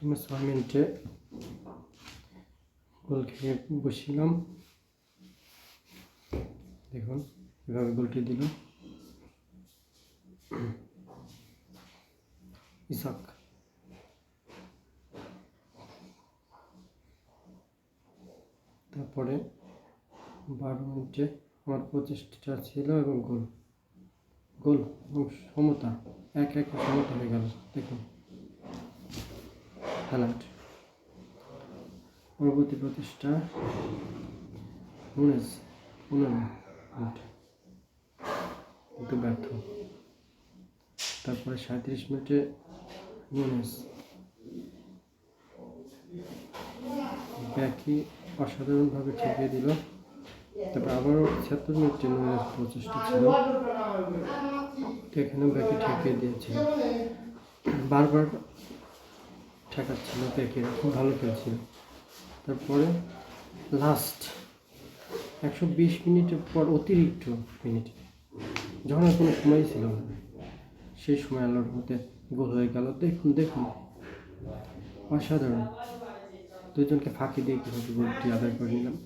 তুমি ছয় মিনিটে গোল খেয়ে বসিলাম। দেখুন, এভাবে গোলটি দিল ইসাক। তারপরে বারো মিনিটে আমার প্রচেষ্টা ছিল এবং গোল। গোল এবং সমতা, এক এক সমতা হয়ে গেল। দেখুন। হ্যালান্ড পরবর্তী প্রতিষ্ঠা মিনিট কিন্তু ব্যর্থ তারপরে সাঁত্রিশ মিনিটে নুনেস ব্যাকি অসাধারণভাবে ঠেকিয়ে দিল তারপর আবারও ছিয়াত্তর মিনিটে নুনেস প্রচেষ্টা ছিল তো এখানে ব্যাকি ঠেকিয়ে দিয়েছিল বারবার ঠেকাচ্ছিল দেখে খুব ভালো খেলছিল। তারপরে লাস্ট একশো বিশ মিনিটের পর অতিরিক্ত মিনিট যখন আর কোনো সময় ছিল না। সেই সময় আলোর মধ্যে গোল হয়ে গেল। দেখুন দেখুন, অসাধারণ। দুজনকে ফাঁকি দিয়ে কীভাবে গোলটি আদায় করে নিলাম।